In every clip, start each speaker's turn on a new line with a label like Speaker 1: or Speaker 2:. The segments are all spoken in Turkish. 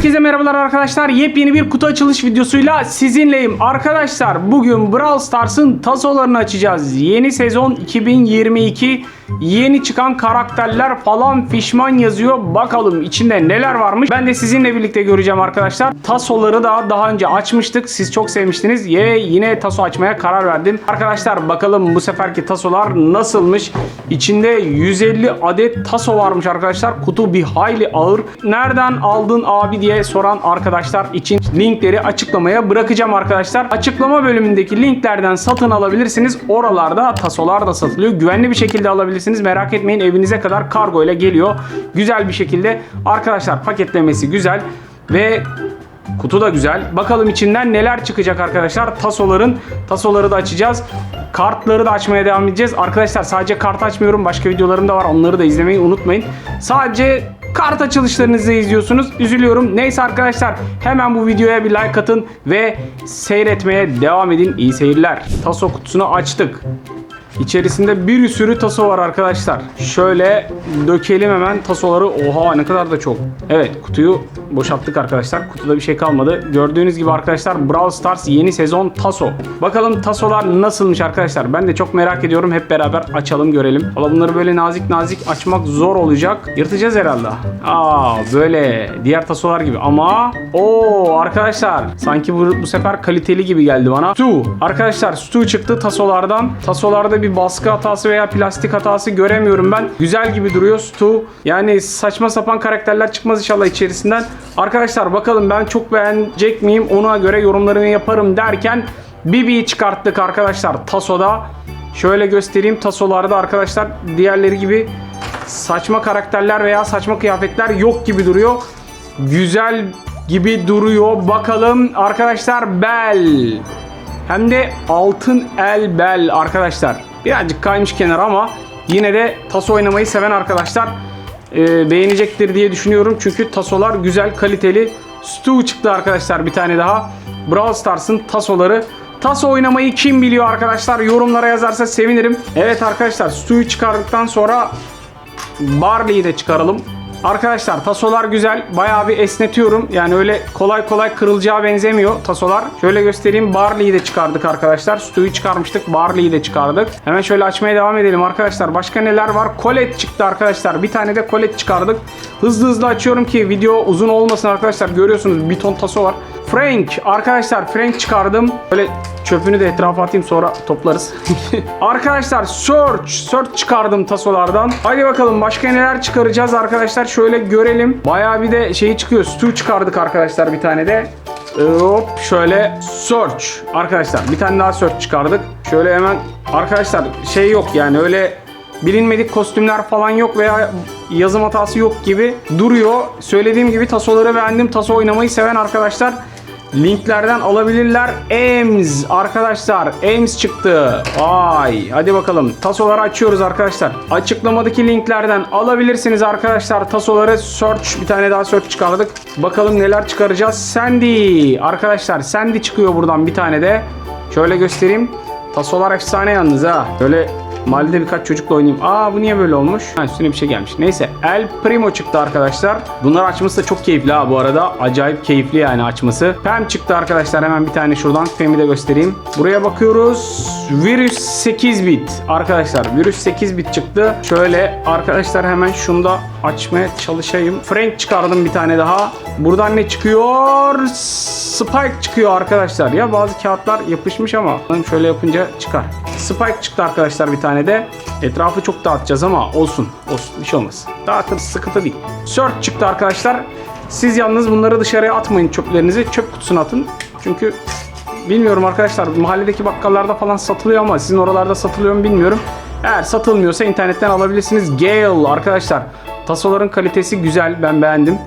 Speaker 1: Herkese merhabalar arkadaşlar. Yepyeni bir kutu açılış videosuyla sizinleyim. Arkadaşlar bugün Brawl Stars'ın tasolarını açacağız. Yeni sezon 2022 yeni çıkan karakterler falan fişman yazıyor. Bakalım içinde neler varmış. Ben de sizinle birlikte göreceğim arkadaşlar. Tasoları da daha önce açmıştık. Siz çok sevmiştiniz. Ye yine taso açmaya karar verdim. Arkadaşlar bakalım bu seferki tasolar nasılmış? İçinde 150 adet taso varmış arkadaşlar. Kutu bir hayli ağır. Nereden aldın abi diye soran arkadaşlar için linkleri açıklamaya bırakacağım arkadaşlar. Açıklama bölümündeki linklerden satın alabilirsiniz. Oralarda tasolar da satılıyor. Güvenli bir şekilde alabilirsiniz. Merak etmeyin evinize kadar kargo ile geliyor. Güzel bir şekilde. Arkadaşlar paketlemesi güzel ve Kutu da güzel. Bakalım içinden neler çıkacak arkadaşlar. Tasoların tasoları da açacağız. Kartları da açmaya devam edeceğiz. Arkadaşlar sadece kart açmıyorum. Başka videolarım da var. Onları da izlemeyi unutmayın. Sadece kart açılışlarınızı izliyorsunuz. Üzülüyorum. Neyse arkadaşlar hemen bu videoya bir like atın ve seyretmeye devam edin. İyi seyirler. Taso kutusunu açtık. İçerisinde bir sürü taso var arkadaşlar. Şöyle dökelim hemen tasoları. Oha ne kadar da çok. Evet kutuyu boşalttık arkadaşlar. Kutuda bir şey kalmadı. Gördüğünüz gibi arkadaşlar Brawl Stars yeni sezon taso. Bakalım tasolar nasılmış arkadaşlar. Ben de çok merak ediyorum. Hep beraber açalım görelim. Ama bunları böyle nazik nazik açmak zor olacak. Yırtacağız herhalde. Aa böyle diğer tasolar gibi ama o arkadaşlar sanki bu, bu sefer kaliteli gibi geldi bana. Stu arkadaşlar Stu çıktı tasolardan. Tasolarda bir baskı hatası veya plastik hatası göremiyorum ben. Güzel gibi duruyor Stu. Yani saçma sapan karakterler çıkmaz inşallah içerisinden. Arkadaşlar bakalım ben çok beğenecek miyim ona göre yorumlarımı yaparım derken Bibi'yi çıkarttık arkadaşlar tasoda. Şöyle göstereyim tasolarda arkadaşlar diğerleri gibi saçma karakterler veya saçma kıyafetler yok gibi duruyor. Güzel gibi duruyor. Bakalım arkadaşlar Bel. Hem de altın el bel arkadaşlar. Birazcık kaymış kenar ama yine de taso oynamayı seven arkadaşlar e, beğenecektir diye düşünüyorum. Çünkü tasolar güzel, kaliteli. Stu çıktı arkadaşlar bir tane daha. Brawl Stars'ın tasoları. Taso oynamayı kim biliyor arkadaşlar? Yorumlara yazarsa sevinirim. Evet arkadaşlar Stu'yu çıkardıktan sonra Barley'i de çıkaralım. Arkadaşlar tasolar güzel. Bayağı bir esnetiyorum. Yani öyle kolay kolay kırılacağı benzemiyor tasolar. Şöyle göstereyim. Barley'i de çıkardık arkadaşlar. Stu'yu çıkarmıştık. Barley'i de çıkardık. Hemen şöyle açmaya devam edelim arkadaşlar. Başka neler var? Colette çıktı arkadaşlar. Bir tane de Colette çıkardık. Hızlı hızlı açıyorum ki video uzun olmasın arkadaşlar. Görüyorsunuz bir ton taso var. Frank. Arkadaşlar Frank çıkardım. Böyle çöpünü de etrafa atayım sonra toplarız. arkadaşlar Search. Search çıkardım tasolardan. Hadi bakalım başka neler çıkaracağız arkadaşlar. Şöyle görelim. Bayağı bir de şeyi çıkıyor. Stu çıkardık arkadaşlar bir tane de. Hop şöyle search arkadaşlar bir tane daha search çıkardık. Şöyle hemen arkadaşlar şey yok yani öyle bilinmedik kostümler falan yok veya yazım hatası yok gibi duruyor. Söylediğim gibi tasoları beğendim. Taso oynamayı seven arkadaşlar linklerden alabilirler. Ems arkadaşlar Ems çıktı. Vay hadi bakalım tasoları açıyoruz arkadaşlar. Açıklamadaki linklerden alabilirsiniz arkadaşlar tasoları search bir tane daha search çıkardık. Bakalım neler çıkaracağız. Sandy arkadaşlar Sandy çıkıyor buradan bir tane de. Şöyle göstereyim. Tasolar efsane yalnız ha. Böyle Mahallede birkaç çocukla oynayayım. Aa bu niye böyle olmuş? Ha üstüne bir şey gelmiş. Neyse El Primo çıktı arkadaşlar. Bunlar açması da çok keyifli ha bu arada. Acayip keyifli yani açması. Pem çıktı arkadaşlar. Hemen bir tane şuradan Pem'i de göstereyim. Buraya bakıyoruz. Virüs 8 bit. Arkadaşlar virüs 8 bit çıktı. Şöyle arkadaşlar hemen şunu da açmaya çalışayım. Frank çıkardım bir tane daha. Buradan ne çıkıyor? Spike çıkıyor arkadaşlar. Ya bazı kağıtlar yapışmış ama şöyle yapınca çıkar. Spike çıktı arkadaşlar bir tane de. Etrafı çok dağıtacağız ama olsun. Olsun bir şey olmaz. Dağıtırız sıkıntı değil. Search çıktı arkadaşlar. Siz yalnız bunları dışarıya atmayın çöplerinizi. Çöp kutusuna atın. Çünkü bilmiyorum arkadaşlar mahalledeki bakkallarda falan satılıyor ama sizin oralarda satılıyor mu bilmiyorum. Eğer satılmıyorsa internetten alabilirsiniz. Gale arkadaşlar. Tasoların kalitesi güzel. Ben beğendim.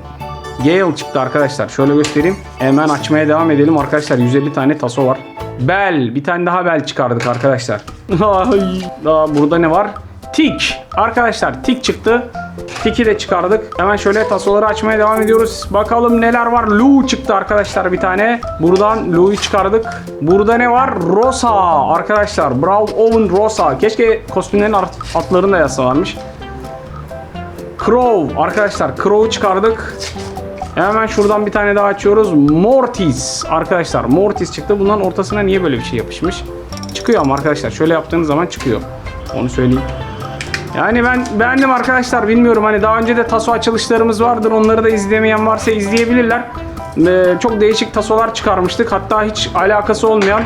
Speaker 1: Gale çıktı arkadaşlar. Şöyle göstereyim. Hemen açmaya devam edelim arkadaşlar. 150 tane taso var. Bel. Bir tane daha bel çıkardık arkadaşlar. Daha burada ne var? Tik. Arkadaşlar tik çıktı. Tiki de çıkardık. Hemen şöyle tasoları açmaya devam ediyoruz. Bakalım neler var. Lu çıktı arkadaşlar bir tane. Buradan Lu'yu çıkardık. Burada ne var? Rosa. Arkadaşlar Brawl Owen Rosa. Keşke kostümlerin altlarını da yazsalarmış. Crow. Arkadaşlar Crow'u çıkardık. Hemen şuradan bir tane daha açıyoruz. Mortis. Arkadaşlar Mortis çıktı. Bunların ortasına niye böyle bir şey yapışmış? Çıkıyor ama arkadaşlar şöyle yaptığınız zaman çıkıyor. Onu söyleyeyim. Yani ben beğendim arkadaşlar. Bilmiyorum hani daha önce de taso açılışlarımız vardır. Onları da izlemeyen varsa izleyebilirler. Ee, çok değişik tasolar çıkarmıştık. Hatta hiç alakası olmayan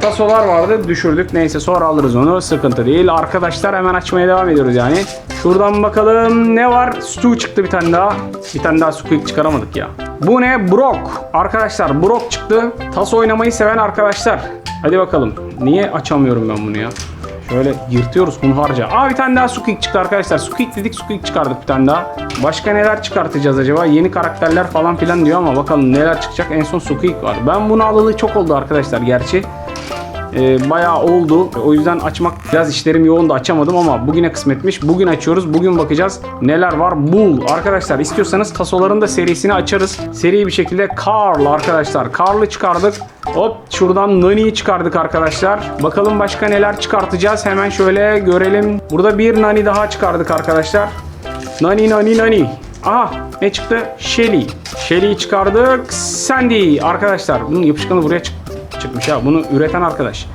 Speaker 1: tasolar vardı. Düşürdük. Neyse sonra alırız onu. Sıkıntı değil. Arkadaşlar hemen açmaya devam ediyoruz yani. Şuradan bakalım ne var? Stu çıktı bir tane daha. Bir tane daha Squeak çıkaramadık ya. Bu ne? Brock. Arkadaşlar Brock çıktı. Taso oynamayı seven arkadaşlar. Hadi bakalım. Niye açamıyorum ben bunu ya? Şöyle yırtıyoruz hunharca. Aa bir tane daha Squeak çıktı arkadaşlar. Squeak dedik Squeak çıkardık bir tane daha. Başka neler çıkartacağız acaba? Yeni karakterler falan filan diyor ama bakalım neler çıkacak. En son Squeak var. Ben bunu alalı çok oldu arkadaşlar gerçi. Ee, bayağı oldu. O yüzden açmak biraz işlerim yoğundu açamadım ama bugüne kısmetmiş. Bugün açıyoruz. Bugün bakacağız neler var. Bull. Arkadaşlar istiyorsanız tasoların da serisini açarız. Seri bir şekilde Carl arkadaşlar. Carl'ı çıkardık. Hop şuradan Nani'yi çıkardık arkadaşlar. Bakalım başka neler çıkartacağız. Hemen şöyle görelim. Burada bir Nani daha çıkardık arkadaşlar. Nani Nani Nani. Aha ne çıktı? Shelly. Shelly'yi çıkardık. Sandy arkadaşlar. Bunun yapışkanı buraya çık çıkmış ha. Bunu üreten arkadaş.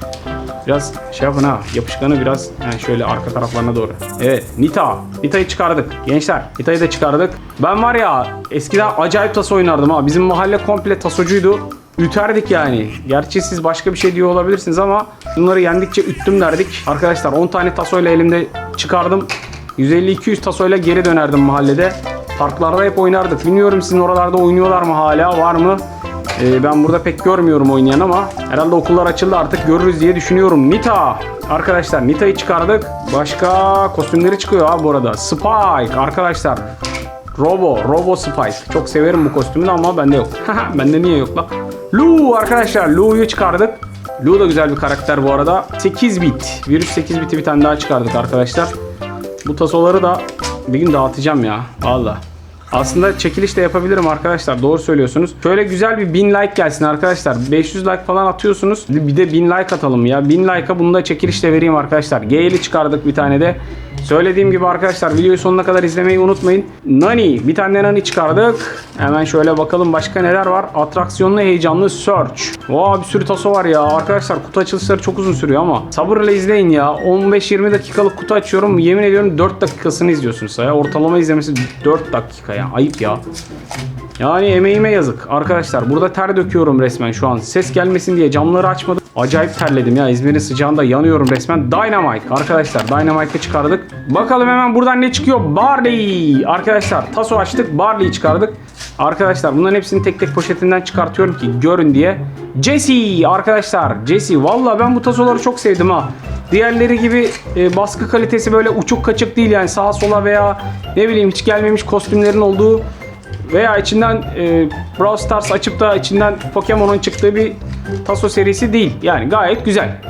Speaker 1: Biraz şey yapın ha. Yapışkanı biraz yani şöyle arka taraflarına doğru. Evet Nita. Nita'yı çıkardık. Gençler Nita'yı da çıkardık. Ben var ya eskiden acayip taso oynardım ha. Bizim mahalle komple tasocuydu. Üterdik yani. Gerçi siz başka bir şey diyor olabilirsiniz ama bunları yendikçe üttüm derdik. Arkadaşlar 10 tane tasoyla elimde çıkardım. 150-200 tasoyla geri dönerdim mahallede. Parklarda hep oynardık. Bilmiyorum sizin oralarda oynuyorlar mı hala var mı? Ee, ben burada pek görmüyorum oynayan ama herhalde okullar açıldı artık görürüz diye düşünüyorum. Nita. Arkadaşlar Nita'yı çıkardık. Başka kostümleri çıkıyor abi bu arada. Spike arkadaşlar. Robo, Robo Spike. Çok severim bu kostümü de ama bende yok. bende niye yok lan? Lu arkadaşlar Lu'yu çıkardık. Lu da güzel bir karakter bu arada. 8 bit. Virüs 8 biti bir tane daha çıkardık arkadaşlar. Bu tasoları da bir gün dağıtacağım ya. Valla. Aslında çekiliş de yapabilirim arkadaşlar. Doğru söylüyorsunuz. Şöyle güzel bir 1000 like gelsin arkadaşlar. 500 like falan atıyorsunuz. Bir de 1000 like atalım ya. 1000 like'a bunu da çekiliş de vereyim arkadaşlar. Gale'i çıkardık bir tane de. Söylediğim gibi arkadaşlar videoyu sonuna kadar izlemeyi unutmayın. Nani. Bir tane Nani çıkardık. Hemen şöyle bakalım başka neler var. Atraksiyonlu heyecanlı Search. Vaa bir sürü taso var ya. Arkadaşlar kutu açılışları çok uzun sürüyor ama sabırla izleyin ya. 15-20 dakikalık kutu açıyorum. Yemin ediyorum 4 dakikasını izliyorsunuz ya. Ortalama izlemesi 4 dakika ya. Ayıp ya. Yani emeğime yazık. Arkadaşlar burada ter döküyorum resmen şu an. Ses gelmesin diye camları açmadım. Acayip terledim ya. İzmir'in sıcağında yanıyorum resmen. Dynamite arkadaşlar. Dynamite'ı çıkardık. Bakalım hemen buradan ne çıkıyor? Barley. Arkadaşlar taso açtık. Barley'i çıkardık. Arkadaşlar bunların hepsini tek tek poşetinden çıkartıyorum ki görün diye. Jesse arkadaşlar. Jesse. Valla ben bu tasoları çok sevdim ha. Diğerleri gibi e, baskı kalitesi böyle uçuk kaçık değil yani sağa sola veya ne bileyim hiç gelmemiş kostümlerin olduğu veya içinden e, Brawl Stars açıp da içinden Pokemon'un çıktığı bir taso serisi değil. Yani gayet güzel.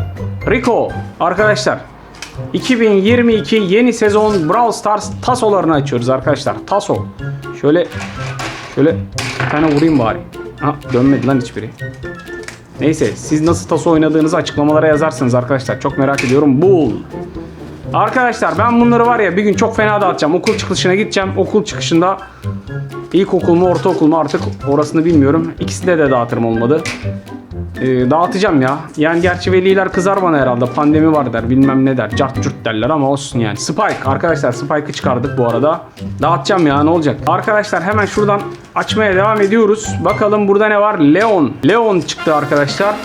Speaker 1: Rico arkadaşlar 2022 yeni sezon Brawl Stars tasolarını açıyoruz arkadaşlar. Taso. Şöyle şöyle bir tane vurayım bari. Ha dönmedi lan hiçbiri. Neyse siz nasıl taso oynadığınızı açıklamalara yazarsınız arkadaşlar. Çok merak ediyorum. Bull. Arkadaşlar ben bunları var ya bir gün çok fena dağıtacağım. Okul çıkışına gideceğim. Okul çıkışında ilkokul mu ortaokul mu artık orasını bilmiyorum. İkisinde de dağıtırım olmadı. Ee, dağıtacağım ya. Yani gerçi veliler kızar bana herhalde. Pandemi var der bilmem ne der. Cart curt derler ama olsun yani. Spike arkadaşlar Spike'ı çıkardık bu arada. Dağıtacağım ya ne olacak. Arkadaşlar hemen şuradan açmaya devam ediyoruz. Bakalım burada ne var? Leon. Leon çıktı arkadaşlar.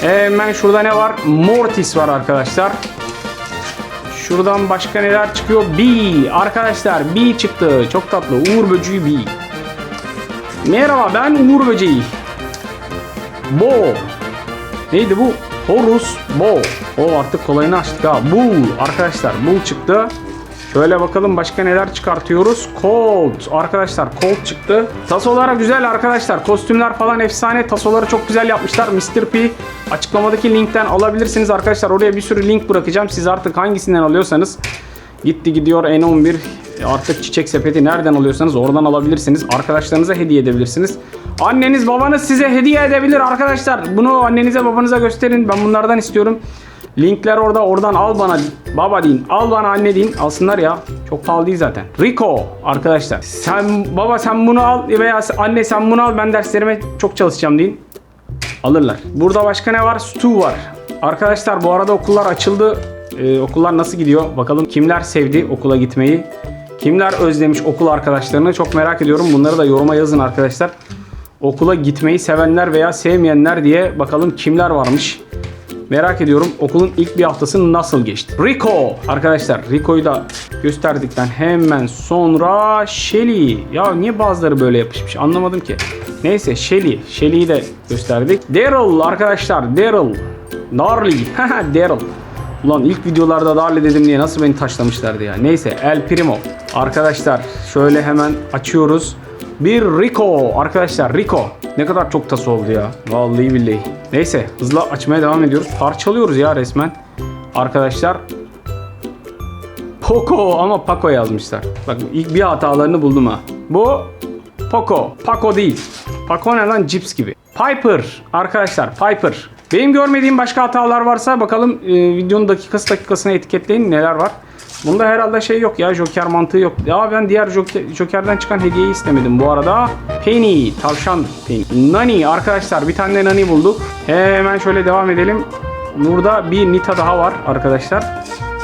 Speaker 1: Hemen şurada ne var? Mortis var arkadaşlar. Şuradan başka neler çıkıyor? Bee. Arkadaşlar Bee çıktı. Çok tatlı. Uğur böceği Bee. Merhaba ben Uğur böceği. Bo. Neydi bu? Horus Bo. O artık kolayını açtık ha. Bull. Arkadaşlar Bull çıktı. Şöyle bakalım başka neler çıkartıyoruz. Colt. Arkadaşlar Colt çıktı. Tasolar güzel arkadaşlar. Kostümler falan efsane. Tasoları çok güzel yapmışlar. Mr. P açıklamadaki linkten alabilirsiniz arkadaşlar. Oraya bir sürü link bırakacağım. Siz artık hangisinden alıyorsanız gitti gidiyor N11 artık çiçek sepeti nereden alıyorsanız oradan alabilirsiniz. Arkadaşlarınıza hediye edebilirsiniz. Anneniz babanız size hediye edebilir arkadaşlar. Bunu annenize babanıza gösterin. Ben bunlardan istiyorum. Linkler orada. Oradan al bana baba deyin. Al bana anne deyin. Alsınlar ya. Çok pahalı değil zaten. Rico arkadaşlar. Sen baba sen bunu al veya anne sen bunu al. Ben derslerime çok çalışacağım deyin. Alırlar. Burada başka ne var? Stu var. Arkadaşlar bu arada okullar açıldı. Ee, okullar nasıl gidiyor? Bakalım kimler sevdi okula gitmeyi? Kimler özlemiş okul arkadaşlarını? Çok merak ediyorum. Bunları da yoruma yazın arkadaşlar. Okula gitmeyi sevenler veya sevmeyenler diye bakalım kimler varmış. Merak ediyorum okulun ilk bir haftası nasıl geçti? Rico arkadaşlar Rico'yu da gösterdikten hemen sonra Shelly. Ya niye bazıları böyle yapışmış anlamadım ki. Neyse Shelly. Shelly'yi de gösterdik. Daryl arkadaşlar Daryl. Darly. Daryl. Ulan ilk videolarda Darly dedim diye nasıl beni taşlamışlardı ya. Neyse El Primo. Arkadaşlar şöyle hemen açıyoruz. Bir Rico arkadaşlar Rico. Ne kadar çok tas oldu ya. Vallahi billahi. Neyse hızla açmaya devam ediyoruz. Parçalıyoruz ya resmen. Arkadaşlar Poco ama Paco yazmışlar. Bak ilk bir hatalarını buldum ha. Bu Poco. Paco değil. Paco ne lan cips gibi. Piper arkadaşlar Piper. Benim görmediğim başka hatalar varsa bakalım e, videonun dakikası dakikasına etiketleyin neler var. Bunda herhalde şey yok ya Joker mantığı yok. Ya ben diğer Joker, Joker'den çıkan hediyeyi istemedim bu arada. Penny, tavşan Penny. Nani arkadaşlar bir tane Nani bulduk. Hemen şöyle devam edelim. Burada bir Nita daha var arkadaşlar.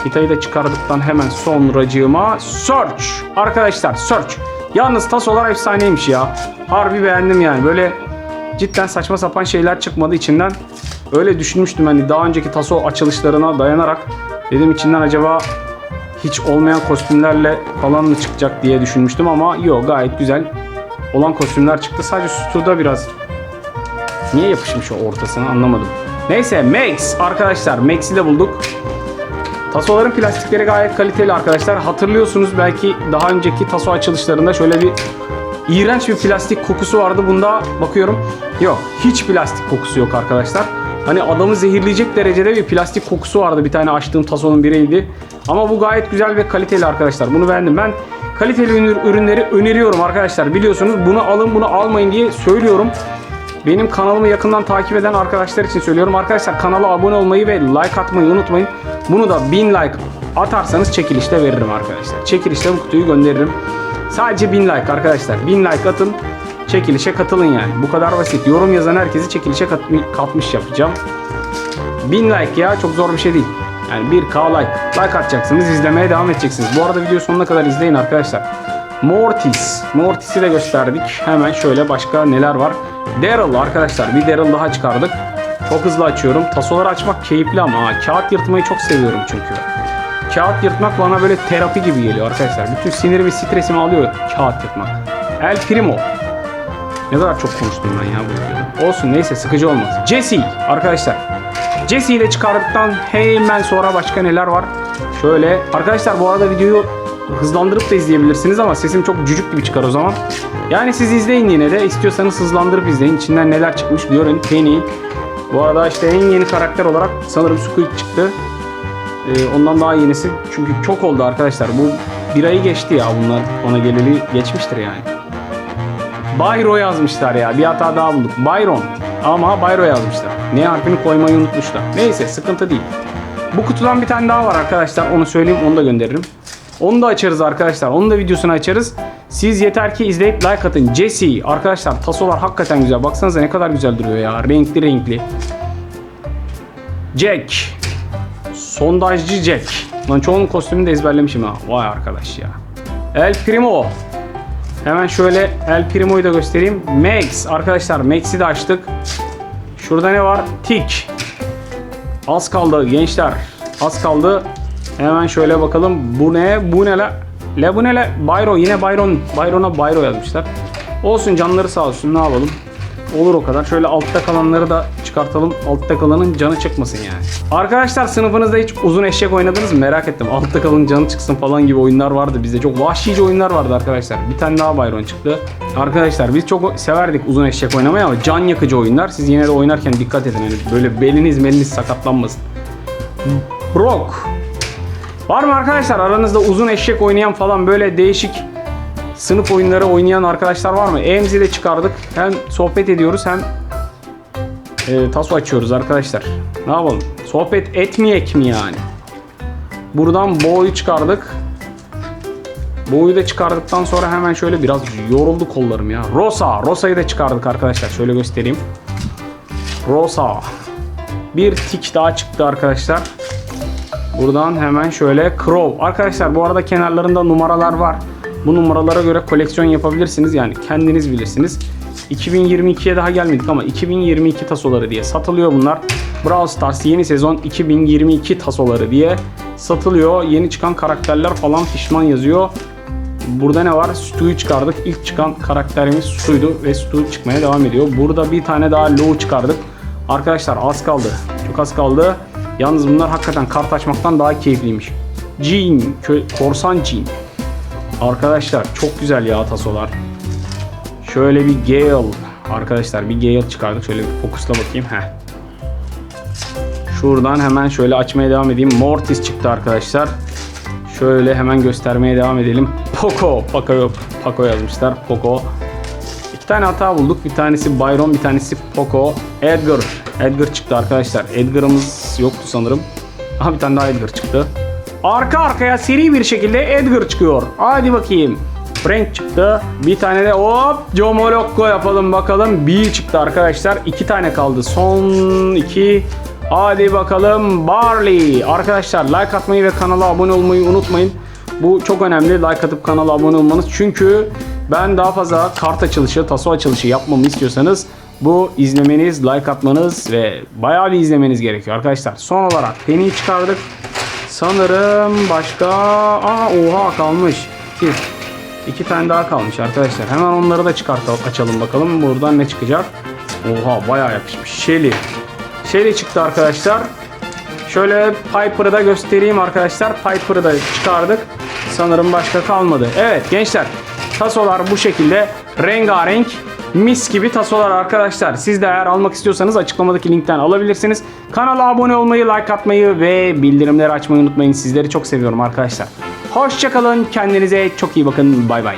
Speaker 1: Nita'yı da çıkardıktan hemen sonracığıma Search. Arkadaşlar Search. Yalnız tasolar efsaneymiş ya. Harbi beğendim yani. Böyle cidden saçma sapan şeyler çıkmadı içinden. Öyle düşünmüştüm hani daha önceki taso açılışlarına dayanarak. Dedim içinden acaba hiç olmayan kostümlerle falan mı çıkacak diye düşünmüştüm ama yok gayet güzel olan kostümler çıktı. Sadece Stu'da biraz niye yapışmış o ortasına anlamadım. Neyse Max arkadaşlar Max'i de bulduk. Tasoların plastikleri gayet kaliteli arkadaşlar. Hatırlıyorsunuz belki daha önceki taso açılışlarında şöyle bir iğrenç bir plastik kokusu vardı. Bunda bakıyorum yok hiç plastik kokusu yok arkadaşlar. Hani adamı zehirleyecek derecede bir plastik kokusu vardı. Bir tane açtığım tasonun biriydi. Ama bu gayet güzel ve kaliteli arkadaşlar. Bunu beğendim. Ben kaliteli ürün- ürünleri öneriyorum arkadaşlar. Biliyorsunuz bunu alın bunu almayın diye söylüyorum. Benim kanalımı yakından takip eden arkadaşlar için söylüyorum. Arkadaşlar kanala abone olmayı ve like atmayı unutmayın. Bunu da 1000 like atarsanız çekilişte veririm arkadaşlar. Çekilişte bu kutuyu gönderirim. Sadece 1000 like arkadaşlar. 1000 like atın. Çekilişe katılın yani. Bu kadar basit. Yorum yazan herkesi çekilişe kat- katmış yapacağım. 1000 like ya çok zor bir şey değil. Yani 1k like. Like atacaksınız izlemeye devam edeceksiniz. Bu arada video sonuna kadar izleyin arkadaşlar. Mortis. Mortis'i de gösterdik. Hemen şöyle başka neler var. Daryl arkadaşlar. Bir Daryl daha çıkardık. Çok hızlı açıyorum. Tasoları açmak keyifli ama ha, kağıt yırtmayı çok seviyorum çünkü. Kağıt yırtmak bana böyle terapi gibi geliyor arkadaşlar. Bütün sinirimi, stresimi alıyor kağıt yırtmak. El Primo. Ne kadar çok konuştum ben ya bu videoda. Olsun neyse sıkıcı olmaz. Jesse arkadaşlar. Jesse'yi de çıkardıktan hemen sonra başka neler var? Şöyle arkadaşlar bu arada videoyu hızlandırıp da izleyebilirsiniz ama sesim çok cücük gibi çıkar o zaman. Yani siz izleyin yine de istiyorsanız hızlandırıp izleyin. İçinden neler çıkmış görün. Penny. Bu arada işte en yeni karakter olarak sanırım Squeak çıktı. Ee, ondan daha yenisi. Çünkü çok oldu arkadaşlar. Bu bir ayı geçti ya bunlar ona geleli geçmiştir yani. Bayro yazmışlar ya. Bir hata daha bulduk. Byron. Ama Bayro yazmışlar. Ne harfini koymayı unutmuşlar. Neyse sıkıntı değil. Bu kutudan bir tane daha var arkadaşlar. Onu söyleyeyim onu da gönderirim. Onu da açarız arkadaşlar. Onun da videosunu açarız. Siz yeter ki izleyip like atın. Jesse arkadaşlar tasolar hakikaten güzel. Baksanıza ne kadar güzel duruyor ya. Renkli renkli. Jack. Sondajcı Jack. Lan çoğunun kostümünü de ezberlemişim ha. Vay arkadaş ya. El Primo. Hemen şöyle El Primo'yu da göstereyim. Max arkadaşlar Max'i de açtık. Şurada ne var? Tik. Az kaldı gençler. Az kaldı. Hemen şöyle bakalım. Bu ne? Bu ne la? Le bu ne la? Byron. Yine Byron. Byron'a Byron yazmışlar. Olsun canları sağ olsun. Ne yapalım? Olur o kadar. Şöyle altta kalanları da çıkartalım. Altta kalanın canı çıkmasın yani. Arkadaşlar sınıfınızda hiç uzun eşek oynadınız mı? Merak ettim. Altta kalın canı çıksın falan gibi oyunlar vardı bizde. Çok vahşice oyunlar vardı arkadaşlar. Bir tane daha Byron çıktı. Arkadaşlar biz çok severdik uzun eşek oynamayı ama can yakıcı oyunlar. Siz yine de oynarken dikkat edin. Yani böyle beliniz meliniz sakatlanmasın. Brock. Var mı arkadaşlar aranızda uzun eşek oynayan falan böyle değişik sınıf oyunları oynayan arkadaşlar var mı? Emzi de çıkardık. Hem sohbet ediyoruz hem e, taso açıyoruz arkadaşlar. Ne yapalım? Sohbet etmeyek mi yani? Buradan Bo'yu çıkardık. Bo'yu da çıkardıktan sonra hemen şöyle biraz yoruldu kollarım ya. Rosa. Rosa'yı da çıkardık arkadaşlar. Şöyle göstereyim. Rosa. Bir tik daha çıktı arkadaşlar. Buradan hemen şöyle Crow. Arkadaşlar bu arada kenarlarında numaralar var. Bu numaralara göre koleksiyon yapabilirsiniz. Yani kendiniz bilirsiniz. 2022'ye daha gelmedik ama 2022 tasoları diye satılıyor bunlar. Brawl Stars yeni sezon 2022 tasoları diye satılıyor. Yeni çıkan karakterler falan fişman yazıyor. Burada ne var? Stu'yu çıkardık. İlk çıkan karakterimiz Stu'ydu ve Stu çıkmaya devam ediyor. Burada bir tane daha Low çıkardık. Arkadaşlar az kaldı. Çok az kaldı. Yalnız bunlar hakikaten kart açmaktan daha keyifliymiş. Jean, korsan Jean. Arkadaşlar çok güzel ya tasolar. Şöyle bir Gale. Arkadaşlar bir Gale çıkardık. Şöyle bir fokusla bakayım. Heh. Şuradan hemen şöyle açmaya devam edeyim. Mortis çıktı arkadaşlar. Şöyle hemen göstermeye devam edelim. Poco. Poco yok. Poco yazmışlar. Poco. İki tane hata bulduk. Bir tanesi Byron, bir tanesi Poco. Edgar. Edgar çıktı arkadaşlar. Edgar'ımız yoktu sanırım. Aha bir tane daha Edgar çıktı. Arka arkaya seri bir şekilde Edgar çıkıyor. Hadi bakayım. Frank çıktı. Bir tane de hop Comolokko yapalım bakalım. Bir çıktı arkadaşlar. İki tane kaldı. Son iki. Hadi bakalım Barley. Arkadaşlar like atmayı ve kanala abone olmayı unutmayın. Bu çok önemli. Like atıp kanala abone olmanız. Çünkü ben daha fazla kart açılışı, taso açılışı yapmamı istiyorsanız bu izlemeniz, like atmanız ve bayağı bir izlemeniz gerekiyor arkadaşlar. Son olarak Penny'i çıkardık. Sanırım başka... Aa oha kalmış. İki. İki tane daha kalmış arkadaşlar. Hemen onları da çıkartalım açalım bakalım. Buradan ne çıkacak? Oha bayağı yapışmış. Shelly. Shelly çıktı arkadaşlar. Şöyle Piper'ı da göstereyim arkadaşlar. Piper'ı da çıkardık. Sanırım başka kalmadı. Evet gençler. Tasolar bu şekilde rengarenk mis gibi tasolar arkadaşlar. Siz de eğer almak istiyorsanız açıklamadaki linkten alabilirsiniz. Kanala abone olmayı, like atmayı ve bildirimleri açmayı unutmayın. Sizleri çok seviyorum arkadaşlar. Hoşçakalın. Kendinize çok iyi bakın. Bay bay.